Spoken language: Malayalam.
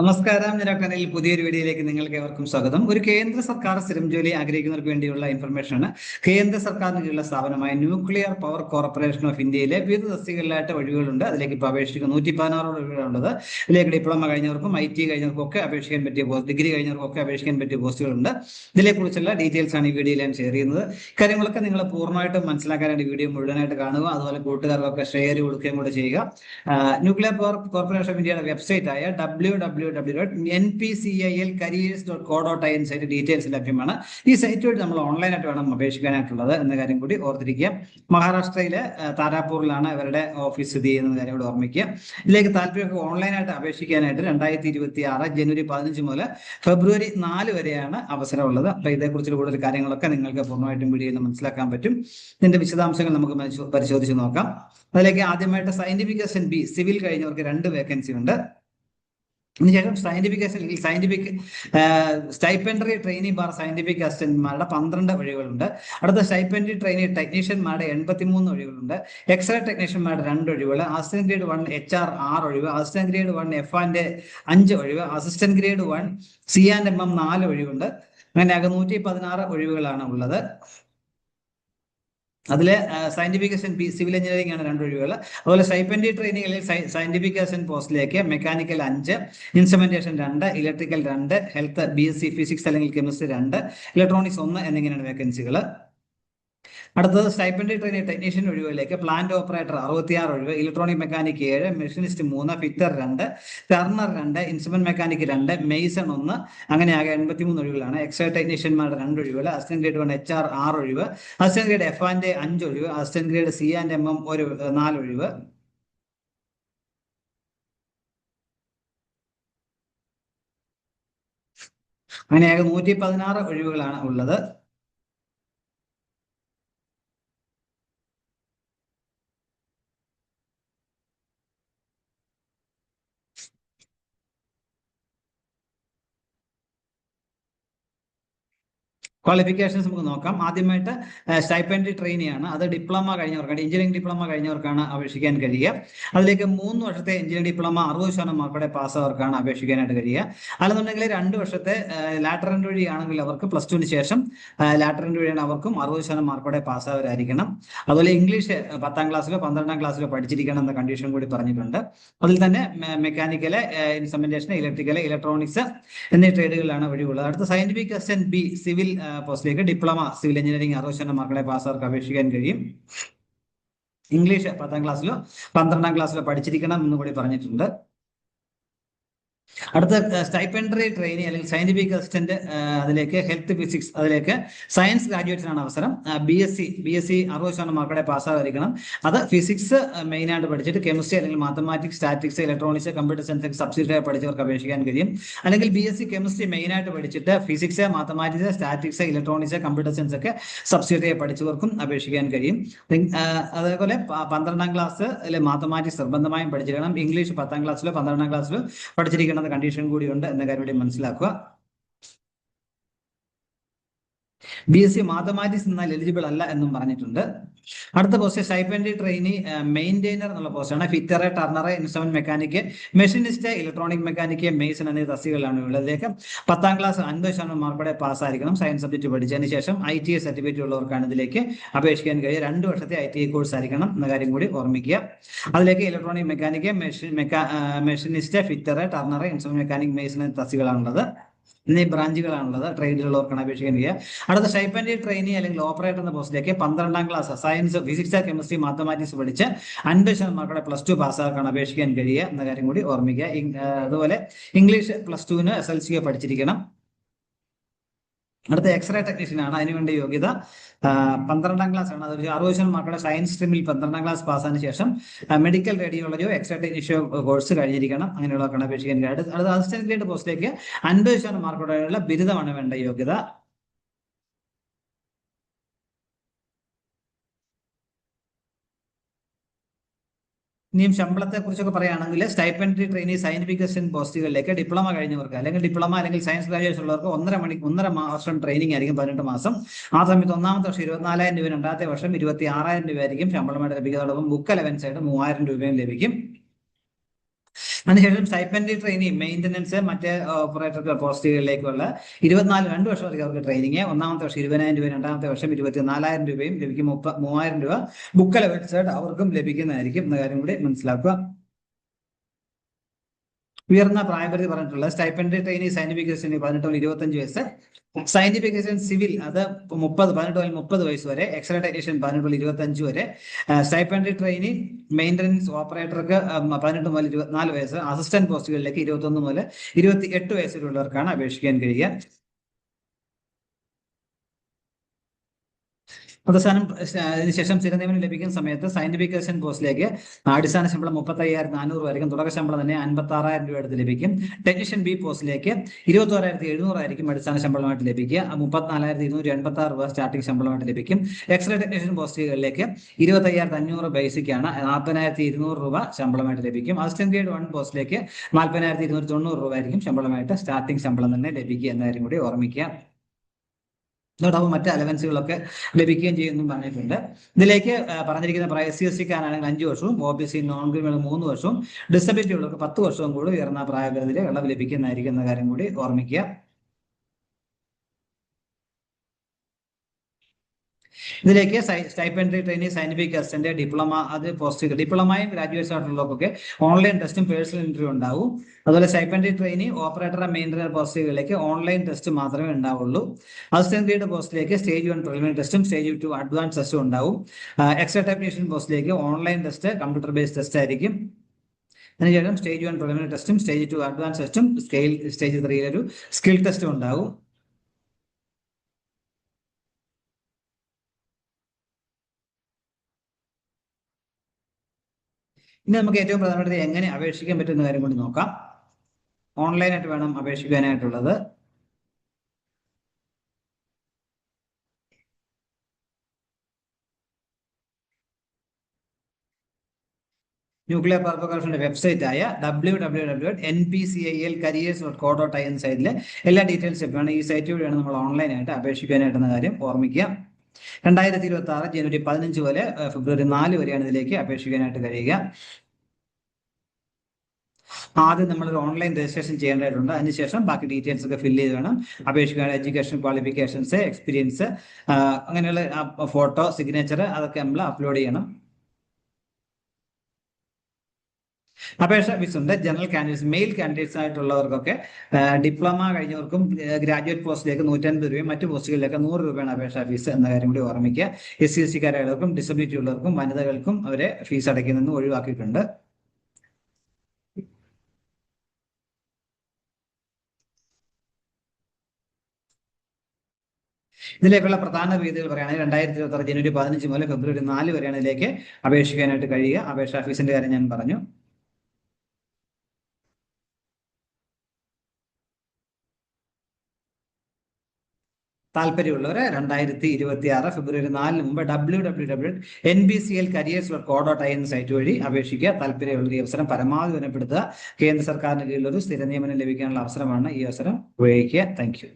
നമസ്കാരം നിരക്കനിൽ പുതിയൊരു വീഡിയോയിലേക്ക് നിങ്ങൾക്ക് ഏവർക്കും സ്വാഗതം. ഒരു കേന്ദ്ര സർക്കാർ സ്ഥിരം ജോലി ആഗ്രഹിക്കുന്നവർക്ക് വേണ്ടിയുള്ള ഇൻഫർമേഷൻ ആണ് കേന്ദ്ര സർക്കാരിന് കീഴിലുള്ള സ്ഥാപനമായ ന്യൂക്ലിയർ പവർ കോർപ്പറേഷൻ ഓഫ് ഇന്ത്യയിലെ വിവിധ തസ്തികളിലായിട്ട് വഴികളുണ്ട്. അതിലേക്ക് ഇപ്പോൾ അപേക്ഷിക്കുന്ന നൂറ്റി പതിനാറ് ഒഴിവുകളുള്ളത് ഇതിലേക്ക് ഡിപ്ലോമ കഴിഞ്ഞവർക്കും ഐ ടി കഴിഞ്ഞവർക്കും ഒക്കെ അപേക്ഷിക്കാൻ പറ്റിയ പോസ്റ്റ് ഡിഗ്രി കഴിഞ്ഞവർക്കും ഒക്കെ അപേക്ഷിക്കാൻ പറ്റിയ പോസ്റ്റുകളുണ്ട് ഇതിനെക്കുറിച്ചുള്ള ഡീറ്റെയിൽസ് ആണ് ഈ വീഡിയോയിൽ ഞാൻ ഷെയർ ചെയ്യുന്നത്. കാര്യങ്ങളൊക്കെ നിങ്ങൾ പൂർണമായിട്ടും മനസ്സിലാക്കാനായിട്ട് വീഡിയോ മുഴുവനായിട്ട് കാണുക. അതുപോലെ കൂട്ടുകാർക്കൊക്കെ ഷെയർ കൊടുക്കുകയും കൂടെ ചെയ്യുക. ന്യൂക്ലിയർ പവർ കോർപ്പറേഷൻ ഓഫ് ഇന്ത്യയുടെ വെബ്സൈറ്റ് ആയ W W W dot N P C I L careers dot co dot I N site details ലഭ്യമാണ്. ഈ സൈറ്റ് വഴി നമ്മൾ ഓൺലൈനായിട്ട് വേണം അപേക്ഷിക്കാനായിട്ടുള്ളത് എന്ന കാര്യം കൂടി ഓർത്തിരിക്കുക. മഹാരാഷ്ട്രയിലെ താരാപൂറിലാണ് ഇവരുടെ ഓഫീസ് സ്ഥിതി ചെയ്യുന്ന കാര്യം കൂടി ഓർമ്മിക്കുക. ഇതിലേക്ക് താല്പര്യമൊക്കെ ഓൺലൈനായിട്ട് അപേക്ഷിക്കാനായിട്ട് രണ്ടായിരത്തി ഇരുപത്തി ആറ് ജനുവരി പതിനഞ്ച് മുതൽ ഫെബ്രുവരി നാല് വരെയാണ് അവസരമുള്ളത്. അപ്പൊ ഇതേക്കുറിച്ചുള്ള കൂടുതൽ കാര്യങ്ങളൊക്കെ നിങ്ങൾക്ക് പൂർണമായിട്ടും നിന്ന് മനസ്സിലാക്കാൻ പറ്റും. ഇതിന്റെ വിശദാംശങ്ങൾ നമുക്ക് പരിശോധിച്ച് നോക്കാം. അതിലേക്ക് ആദ്യമായിട്ട് scientific S N B civil കഴിഞ്ഞവർക്ക് രണ്ട് വേക്കൻസി ഉണ്ട്. ഇതിനുശേഷം scientific assistant scientific stipendiary training bar scientific അസിസ്റ്റന്റ്മാരുടെ പന്ത്രണ്ട് ഒഴികളുണ്ട് അടുത്ത സ്റ്റൈപ്പൻഡറി ട്രെയിനിങ് ടെക്നീഷ്യന്മാരുടെ എൺപത്തിമൂന്ന് ഒഴികളുണ്ട് എക്സ്റേ ടെക്നീഷ്യന്മാരുടെ രണ്ട് ഒഴിവുകൾ assistant grade one H R ആറ് ഒഴിവ്. Assistant grade one F and അഞ്ച് ഒഴിവ്. Assistant grade one C and M M നാല് ഒഴിവുണ്ട്. അങ്ങനെ നൂറ്റി പതിനാറ് ഒഴിവുകളാണ് ഉള്ളത്. അതിലെ scientific assistant P civil engineering ആണ് രണ്ട് ഒഴിവുകൾ. അതുപോലെ സൈപ്പൻഡി ട്രെയിനിങ്ങിൽ സയന്റിഫിക് അസിസ്റ്റന്റ് പോസ്റ്റിലേക്ക് മെക്കാനിക്കൽ അഞ്ച് ഇൻസ്ട്രുമെന്റേഷൻ രണ്ട് ഇലക്ട്രിക്കൽ രണ്ട് health B S C physics അല്ലെങ്കിൽ കെമിസ്ട്രി രണ്ട് ഇലക്ട്രോണിക്സ് ഒന്ന് എന്നിങ്ങനെയാണ് വേക്കൻസികൾ അടുത്തത് stipendiary trainee technician ഒഴിവിലേക്ക് plant operator അറുപത്തിയാറ് ഒഴിവ് ഇലക്ട്രോണിക് മെക്കാനിക് ഏഴ് മെഷീനിസ്റ്റ് മൂന്ന് ഫിറ്റർ രണ്ട് ടർണർ രണ്ട് ഇൻസ്ട്രുമെന്റ് മെക്കാനിക് രണ്ട് മെയ്സൺ ഒന്ന് അങ്ങനെ ആകെ എൺപത്തിമൂന്ന് ഒഴിവുകളാണ്. എക്സ്ട്രാ ടെക്നീഷ്യന്മാരുടെ രണ്ട് ഒഴിവുകൾ assistant grade one H R ആറ് ഒഴിവ് അസിസ്റ്റന്റ് ഗ്രേഡ് എഫ് ആൻഡ് അഞ്ച് ഒഴിവ് assistant grade C and M M ഒരു നാല് ഒഴിവ്. അങ്ങനെ ആകെ നൂറ്റി പതിനാറ് ഒഴിവുകളാണ് ഉള്ളത്. ക്വാളിഫിക്കേഷൻസ് നമുക്ക് നോക്കാം. ആദ്യമായിട്ട് ട്രെയിനിങ് ആണ്. അത് ഡിപ്ലോമ കഴിഞ്ഞവർക്കാണ് എഞ്ചിനീയറിംഗ് ഡിപ്ലോമ കഴിഞ്ഞവർക്കാണ് അപേക്ഷിക്കാൻ കഴിയുക. അതിലേക്ക് മൂന്ന് വർഷത്തെ എഞ്ചിനീയറിംഗ് ഡിപ്ലോമ അറുപത് ശതമാനം മാർക്കോടെ പാസ്സവർക്കാണ് അപേക്ഷിക്കാനായിട്ട് കഴിയുക. അല്ലെന്നുണ്ടെങ്കിൽ രണ്ട് വർഷത്തെ ലാറ്ററന്റ് വഴിയാണെങ്കിൽ അവർക്ക് പ്ലസ് ടുവിന് ശേഷം ലാറ്ററന്റ് വഴിയാണ് അവർക്കും അറുപത് ശതമാനം മാർക്കോടെ പാസ്സാവരായിരിക്കണം അതുപോലെ ഇംഗ്ലീഷ് പത്താം ക്ലാസ്സിലോ പന്ത്രണ്ടാം ക്ലാസ്സിലോ പഠിച്ചിരിക്കണം എന്ന കണ്ടീഷൻ കൂടി പറഞ്ഞിട്ടുണ്ട്. അതിൽ തന്നെ മെക്കാനിക്കൽ ഇൻസ്ട്രുമെന്റേഷൻ ഇലക്ട്രിക്കൽ ഇലക്ട്രോണിക്സ് എന്നീ ട്രേഡുകളിലാണ് വഴിയുള്ളത് അടുത്ത സയന്റിഫിക് അസിസ്റ്റന്റ് ബി സിവിൽ പോസ്റ്റിലേക്ക് ഡിപ്ലോമ സിവിൽ എഞ്ചിനീയറിംഗ് അറുപത് ശതമാനം മാർക്കുകളെ പാസ്സവർക്ക് അപേക്ഷിക്കാൻ കഴിയും. ഇംഗ്ലീഷ് പത്താം ക്ലാസ്സിലോ പന്ത്രണ്ടാം ക്ലാസ്സിലോ പഠിച്ചിരിക്കണം എന്ന് കൂടി പറഞ്ഞിട്ടുണ്ട്. അടുത്ത സ്റ്റൈപ്പൻഡറി ട്രെയിനിങ് അല്ലെങ്കിൽ സയന്റിഫിക് അസിസ്റ്റന്റ് അതിലേക്ക് ഹെൽത്ത് ഫിസിക്സ് അതിലേക്ക് സയൻസ് ഗ്രാജുവേറ്റ്സിനാണ് അവസരം. B S C B S C അറുപത് ശതമാനം മാർക്കോടെ പാസ്സായിരിക്കണം അത് ഫിസിക്സ് മെയിൻ ആയിട്ട് പഠിച്ചിട്ട് കെമിസ്ട്രി അല്ലെങ്കിൽ mathematics statics electronics computer science subsidy പഠിച്ചവർക്ക് അപേക്ഷിക്കാൻ കഴിയും. അല്ലെങ്കിൽ B S C chemistry main ആയിട്ട് പഠിച്ചിട്ട് physics mathematics statics electronics computer science ഒക്കെ സബ്സിഡി പഠിച്ചവർക്കും അപേക്ഷിക്കാൻ കഴിയും. അതേപോലെ പന്ത്രണ്ടാം ക്ലാസ് മാത്തമാറ്റിക്സ് നിർബന്ധമായും പഠിച്ചിരിക്കണം. ഇംഗ്ലീഷ് പത്താം ക്ലാസ്സിലോ പന്ത്രണ്ടാം ക്ലാസ്സിലോ പഠിച്ചിരിക്കണം. കണ്ടീഷൻ കൂടിയുണ്ട് എന്ന കാര്യം മനസ്സിലാക്കുക. ബി എസ് സി മാത്തമാറ്റിക്സ് എന്നാൽ എലിജിബിൾ അല്ല എന്നും പറഞ്ഞിട്ടുണ്ട്. അടുത്ത പോസ്റ്റ് സൈപ്പൻഡി ട്രെയിനി മെയിന്റെയിനർ എന്നുള്ള പോസ്റ്റാണ് fitter turner instrument mechanic machinist electronic mechanic mason എന്നീ തസ്തികളിലാണ് ഉള്ളതിലേക്ക്. പത്താം ക്ലാസ് അൻപത് ശതമാനം മാർക്കോടെ പാസ്സായിരിക്കണം സയൻസ് സബ്ജക്ട് പഠിച്ചതിന് ശേഷം ഐ ടി ഐ സർട്ടിഫിക്കറ്റ് ഉള്ളവർക്കാണ് ഇതിലേക്ക് അപേക്ഷിക്കാൻ കഴിയുക. രണ്ട് വർഷത്തെ ഐ ടി ഐ കോഴ്സ് ആയിരിക്കണം എന്ന കാര്യം കൂടി ഓർമ്മിക്കുക. അതിലേക്ക് electronic mechanic machine മെക്കാ machinist fitter turner instrument mechanic mason എന്നീ തസ്തികകളാണുള്ളത്. എന്നീ ബ്രാഞ്ചുകളാണുള്ളത്. ട്രേഡിലുള്ളവർക്കാണ് അപേക്ഷിക്കാൻ അടുത്ത സ്റ്റൈപ്പൻഡി ട്രെയിനി അല്ലെങ്കിൽ ഓപ്പറേറ്റർ എന്ന പോസ്റ്റിലേക്ക് പന്ത്രണ്ടാം class science physics chemistry mathematics പഠിച്ച് അൻപത് ശതമാനം മാർക്കോടെ പ്ലസ് ടു പാസ്സാക്കാൻ അപേക്ഷിക്കാൻ കഴിയുക എന്ന കാര്യം കൂടി ഓർമ്മിക്കുക. അതുപോലെ ഇംഗ്ലീഷ് പ്ലസ് ടുവിന് എസ് എൽ സിയോ പഠിച്ചിരിക്കണം. അടുത്ത എക്സ്റേ ടെക്നീഷ്യൻ ആണ്. അതിനുവേണ്ടി യോഗ്യത പന്ത്രണ്ടാം ക്ലാസ് ആണ്. അതൊരു അറുപത് ശതമാനം മക്കളുടെ സയൻസ് സ്ട്രീമിൽ പന്ത്രണ്ടാം ക്ലാസ് പാസ്സായതിനു ശേഷം മെഡിക്കൽ റേഡിയോളജിയോ എക്സ്റേ ടെക്നീഷ്യോ കോഴ്സ് കഴിഞ്ഞിരിക്കണം. അങ്ങനെയുള്ളവർക്കാണ് അപേക്ഷിക്കാൻ അടുത്ത അസിസ്റ്റന്റ് ഗ്രേഡ് പോസ്റ്റിലേക്ക് അൻപത് ശതമാനം മാർക്കോടെയുള്ള ബിരുദമാണ് വേണ്ട യോഗ്യത. ഇനിയും ശമ്പളത്തെ കുറിച്ചൊക്കെ പറയുകയാണെങ്കിൽ സ്റ്റൈപ്പൻഡറി ട്രെയിനി അസിസ്റ്റന്റ് പോസ്റ്റുകളിലേക്ക് ഡിപ്ലോമ കഴിഞ്ഞവർക്ക് അല്ലെങ്കിൽ ഡിപ്ലോമ അല്ലെങ്കിൽ സയൻസ് ഗ്രാജുവേഷൻ ഉള്ളവർക്ക് ഒന്നര മണി ഒന്നര മാസം ട്രെയിനിങ് ആയിരിക്കും പതിനെട്ട് മാസം. ആ സമയത്ത് ഒന്നാമത്തെ വർഷം ഇരുപത്തിനാലായിരം രൂപ രണ്ടാമത്തെ വർഷം ഇരുപത്തി ആറായിരം രൂപ ആയിരിക്കും ശമ്പളമായിട്ട് ലഭിക്കുന്നതോടൊപ്പം ബുക്ക് അലവൻസ് ആയിട്ട് മൂവായിരം രൂപയും ലഭിക്കും. അതിനുശേഷം സ്റ്റൈപ്പൻഡ് ട്രെയിനിങ് മെയിന്റനൻസ് മറ്റേ ഓപ്പറേറ്റർ പോസ്റ്റുകളിലേക്കുള്ള ഇരുപത്തിനാല് രണ്ട് വർഷം വരെ അവർക്ക് ട്രെയിനിങ് ഒന്നാമത്തെ വർഷം ഇരുപതിനായിരം രൂപ രണ്ടാമത്തെ വർഷം ഇരുപത്തിനാലായിരം രൂപയും ലഭിക്കും മുപ്പ മൂവായിരം രൂപ ബുക്ക് അലവൻസ് അവർക്കും ലഭിക്കുന്നതായിരിക്കും എന്ന കാര്യം കൂടി മനസ്സിലാക്കുക. ഉയർന്ന പ്രായപരിധി പറഞ്ഞിട്ടുള്ള സ്റ്റൈപ്പൻഡ് ട്രെയിനി സയന്റിഫിക് പതിനെട്ട് മുതൽ ഇരുപത്തഞ്ച് വയസ്സ്. സയന്റിഫിക് സിവിൽ അത് മുപ്പത് പതിനെട്ട് മുതൽ മുപ്പത് വയസ്സ് വരെ. എക്സ്റേ പതിനെട്ട് മുതൽ ഇരുപത്തഞ്ച് വരെ. സ്റ്റൈപ്പൻഡ് ട്രെയിനി മെയിന്റനൻസ് ഓപ്പറേറ്റർക്ക് പതിനെട്ട് മുതൽ ഇരുപത്തിനാല് വയസ്സ്. അസിസ്റ്റന്റ് പോസ്റ്റുകളിലേക്ക് ഇരുപത്തൊന്ന് മുതൽ ഇരുപത്തി എട്ട് വയസ്സിലുള്ളവർക്കാണ് അപേക്ഷിക്കാൻ കഴിയുക. അവസാനം അതിനുശേഷം സ്ഥിരനിയമനം ലഭിക്കുന്ന സമയത്ത് സയന്റിഫിക് അസിസ്റ്റന്റ് പോസ്റ്റിലേക്ക് അടിസ്ഥാന ശമ്പളം മുപ്പത്തി അയ്യായിരത്തി നാനൂറ് ആയിരിക്കും തുടക്ക ശമ്പളം തന്നെ അൻപത്തി ആറായിരം രൂപ അടുത്ത് ലഭിക്കും. ടെക്നീഷ്യൻ ബി പോസ്റ്റിലേക്ക് ഇരുപത്തി ആറായിരത്തി എഴുന്നൂറായിരിക്കും അടിസ്ഥാന ശമ്പളമായിട്ട് ലഭിക്കുക. മുപ്പത്തിനാലായിരത്തി ഇരുന്നൂറ്റി എൺപത്തി ആറ് രൂപ സ്റ്റാർട്ടിംഗ് ശമ്പളമായിട്ട് ലഭിക്കും. എക്സ്റേ ടെക്നീഷ്യൻ പോസ്റ്റുകളിലേക്ക് ഇരുപത്തി അയ്യായിരത്തി അഞ്ഞൂറ് ബേസിക് ആണ്. നാൽപ്പതിനായിരത്തി ഇരുന്നൂറ് രൂപ ശമ്പളമായിട്ട് ലഭിക്കും. അസിസ്റ്റന്റ് ഗ്രേഡ് വൺ പോസ്റ്റിലേക്ക് നാൽപ്പതിനായിരത്തി ഇരുന്നൂറ്റി തൊണ്ണൂറ് രൂപ ആയിരിക്കും ശമ്പളമായിട്ട് സ്റ്റാർട്ടിംഗ് ശമ്പളം തന്നെ ലഭിക്കുക എന്ന കാര്യം കൂടി ഓർമ്മിക്കുക. അതോടൊപ്പം മറ്റ് അലവൻസുകളൊക്കെ ലഭിക്കുകയും ചെയ്യുമെന്നും പറഞ്ഞിട്ടുണ്ട്. ഇതിലേക്ക് പറഞ്ഞിരിക്കുന്ന എസ് സി എസ് സിക്കാരാണെങ്കിൽ അഞ്ച് വർഷവും O B C non criminal മൂന്ന് വർഷവും ഡിസബിലിറ്റി ഉള്ളവർക്ക് പത്ത് വർഷവും കൂടി ഉയർന്ന പ്രായപരിധിയിൽ ഇളവ് ലഭിക്കുന്നതായിരിക്കും എന്ന കാര്യം കൂടി ഓർമ്മിക്കുക. ഇതിലേക്ക് stipendiary trainee scientific assistant diploma അത് പോസ്റ്റ് ഡിപ്ലോമയും ഗ്രാജുവേഷൻ ആയിട്ടുള്ളവർക്കൊക്കെ ഓൺലൈൻ ടെസ്റ്റും പേഴ്സണൽ ഇന്റർവ്യൂ ഉണ്ടാവും. അതുപോലെ സ്റ്റൈപ്പൻഡറി ട്രെയിനിങ് ഓപ്പറേറ്റർ മെയിന്റനർ പോസ്റ്റുകളിലേക്ക് ഓൺലൈൻ ടെസ്റ്റ് മാത്രമേ ഉണ്ടാവുള്ളൂ. അസിസ്റ്റന്റ് ഗ്രേഡ് പോസ്റ്റിലേക്ക് സ്റ്റേജ് വൺ പ്രിലിമിനറി ടെസ്റ്റും സ്റ്റേജ് ടു അഡ്വാൻസ് ടെസ്റ്റും ഉണ്ടാവും. എക്സ്ട്രാ ടെക്നീഷ്യൻ പോസ്റ്റിലേക്ക് online test computer based test ആയിരിക്കും. അതിനുശേഷം സ്റ്റേജ് വൺ പ്രിലിമിനറി ടെസ്റ്റും സ്റ്റേജ് ടു അഡ്വാൻസ് ടെസ്റ്റും സ്കെയിൽ സ്റ്റേജ് ത്രീയിലൊരു സ്കിൽ ടെസ്റ്റും ഉണ്ടാവും. ഇനി നമുക്ക് ഏറ്റവും പ്രധാനപ്പെട്ടത് എങ്ങനെ അപേക്ഷിക്കാൻ പറ്റുന്ന കാര്യം കൂടി നോക്കാം. ഓൺലൈനായിട്ട് വേണം അപേക്ഷിക്കാനായിട്ടുള്ളത്. ന്യൂക്ലിയർ പവർ കോർപ്പറേഷന്റെ വെബ്സൈറ്റ് ആയ W W W N P C I L careers dot co dot I N സൈറ്റിലെ എല്ലാ ഡീറ്റെയിൽസ് വേണം. ഈ സൈറ്റ് വഴിയാണ് നമ്മൾ ഓൺലൈനായിട്ട് അപേക്ഷിക്കാനായിട്ടെന്ന കാര്യം ഓർമ്മിക്കുക. രണ്ടായിരത്തി ഇരുപത്തി ആറ് ജനുവരി പതിനഞ്ച് വരെ ഫെബ്രുവരി നാല് വരെയാണ് ഇതിലേക്ക് അപേക്ഷിക്കാനായിട്ട് കഴിയുക. ആദ്യം നമ്മൾ ഓൺലൈൻ രജിസ്ട്രേഷൻ ചെയ്യേണ്ടതായിട്ടുണ്ട്. അതിനുശേഷം ബാക്കി ഡീറ്റെയിൽസ് ഒക്കെ ഫില്ല് ചെയ്ത് വേണം. അപേക്ഷിക്കാൻ എഡ്യൂക്കേഷൻ ക്വാളിഫിക്കേഷൻസ് എക്സ്പീരിയൻസ് അങ്ങനെയുള്ള ഫോട്ടോ സിഗ്നേച്ചർ അതൊക്കെ നമ്മൾ അപ്ലോഡ് ചെയ്യണം. അപേക്ഷ ഫീസ് ഉണ്ട്. ജനറൽ കാൻഡിഡേറ്റ്സ് മെയിൽ കാൻഡിഡേറ്റ്സ് ആയിട്ടുള്ളവർക്കൊക്കെ ഡിപ്ലോമ കഴിഞ്ഞവർക്കും ഗ്രാജുവേറ്റ് പോസ്റ്റിലേക്ക് നൂറ്റൻപത് രൂപയും മറ്റു പോസ്റ്റുകളിലേക്ക് നൂറ് രൂപയാണ് അപേക്ഷാ ഫീസ് എന്ന കാര്യം കൂടി ഓർമ്മിക്കുക. എസ് സി എസ് സിക്കാരായവർക്കും ഡിസബിലിറ്റി ഉള്ളവർക്കും വനിതകൾക്കും അവരെ ഫീസ് അടയ്ക്കുന്നതെന്ന് ഒഴിവാക്കിയിട്ടുണ്ട്. ഇതിലേക്കുള്ള പ്രധാന രീതികൾ പറയുകയാണെങ്കിൽ രണ്ടായിരത്തി ഇരുപത്തി ആറ് ജനുവരി പതിനഞ്ച് മുതൽ ഫെബ്രുവരി നാല് വരെയാണ് ഇതിലേക്ക് അപേക്ഷിക്കാനായിട്ട് കഴിയുക. അപേക്ഷാ ഫീസിന്റെ കാര്യം ഞാൻ പറഞ്ഞു. താല്പര്യമുള്ളവരെ രണ്ടായിരത്തി ഇരുപത്തി ആറ് ഫെബ്രുവരി നാലിന് മുമ്പ് W W W N B C L careers dot co dot I N site വഴി അപേക്ഷിക്കുക. താല്പര്യമുള്ള ഈ അവസരം പരമാവധി വനപ്പെടുത്തുക കേന്ദ്ര സർക്കാരിന് കീഴിൽ ഒരു സ്ഥിര നിയമനം ലഭിക്കാനുള്ള അവസരമാണ് ഈ അവസരം ഉപയോഗിക്കുക. താങ്ക്